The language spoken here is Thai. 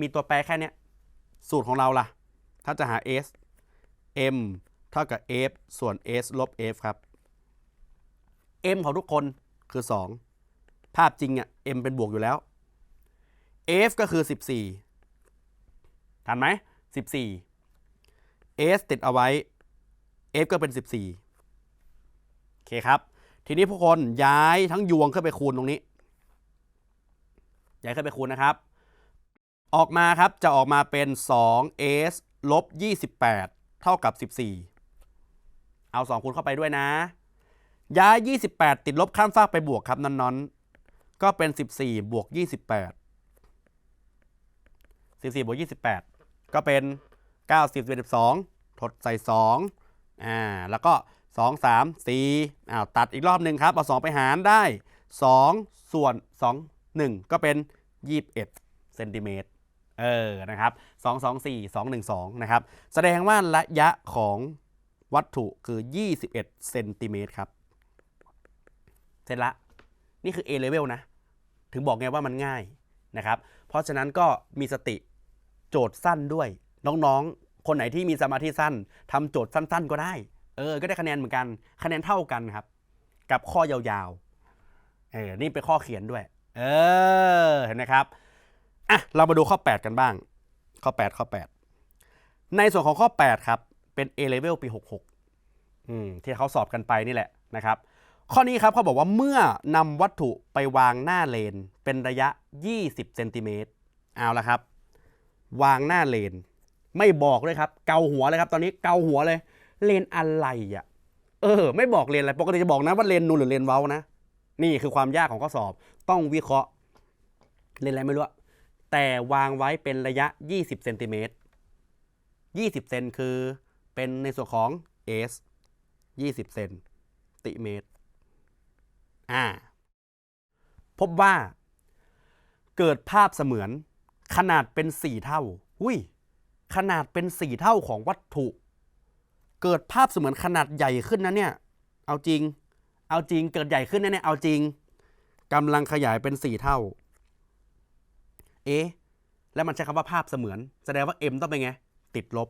มีตัวแปรแค่เนี้ยสูตรของเราล่ะ ถ้าจะหา s m เท่ากับ f ส่วน s ลบ f ครับ m ของทุกคนคือ 2 ภาพจริงอะ m เป็นบวกอยู่แล้ว f ก็คือ 14ทันไหม 14 s ติดเอาไว้ f ก็เป็น 14โอเคครับ ทีนี้พวกคนย้ายทั้งยวงขึ้นไปคูณตรงนี้ ย้ายขึ้นไปคูณนะครับ ออกมาครับจะออกมาเป็น 2s ลบ 28 เท่ากับ 14 เอา 2 คูณเข้าไปด้วยนะ ย้าย 28 ติดลบข้ามฟากไปบวกครับนอนๆก็เป็น 14 บวก 28 14 บวก 28 ก็เป็น90 12 ทดใส่ 2 อ่า แล้วก็ 2 3 4อ้าวตัดอีกรอบหนึ่งครับ เอา 2 ไปหารได้ 2 ส่วน 2 1 ก็เป็น 21 เซนติเมตร เออนะครับ2 2 4 2 1 2นะครับแสดงว่าระยะของวัตถุคือ 21เซนติเมตรครับเสร็จละนี่คือ A level นะ ถึงบอกไงว่ามันง่ายนะครับ เพราะฉะนั้นก็มีสติโจทย์สั้นด้วย น้องๆ คนไหนที่มีสมาธิสั้นทำโจทย์สั้น ๆ ก็ได้ เออ ก็ได้คะแนนเหมือนกัน คะแนนเท่ากันครับ กับข้อยาวๆ เออ นี่เป็นข้อเขียนด้วย เออ เห็นไหมครับ อะเรามาดูข้อ 8 กันบ้าง ข้อ 8 ข้อ 8 ในส่วนของข้อ 8 ครับ เป็น A level ปี 66อืมที่เขาสอบกันไปนี่แหละนะครับ ข้อนี้ครับเขาบอกว่าเมื่อนำวัตถุไปวางหน้าเลน เป็นระยะ 20เซนติเมตรเอาละครับ วางหน้าเลน ไม่บอกเลยครับ เกาหัวเลยครับ ตอนนี้เกาหัวเลย เลนอะไรอะ เออ ไม่บอกเลนอะไร ปกติจะบอกนะว่าเลนนูนหรือเลนเว้านะ นี่คือความยากของข้อสอบ ต้องวิเคราะห์ เลนอะไรไม่รู้ แต่วางไว้เป็นระยะ 20เซนติเมตร20 เซนคือเป็นในส่วนของ s 20 เซนติเมตร อ่า พบว่า เกิดภาพเสมือนขนาดเป็น 4 เท่าอุ้ย ขนาดเป็น 4 เท่าของวัตถุ เกิดภาพเสมือนขนาดใหญ่ขึ้นนะเนี่ย เอาจริง เอาจริง เกิดใหญ่ขึ้นนะเนี่ย เอาจริงกำลังขยายเป็น 4 เท่า เอ๊ะแล้วมันใช้คำว่าภาพเสมือน แสดงว่า m ต้องเป็นไง ติดลบ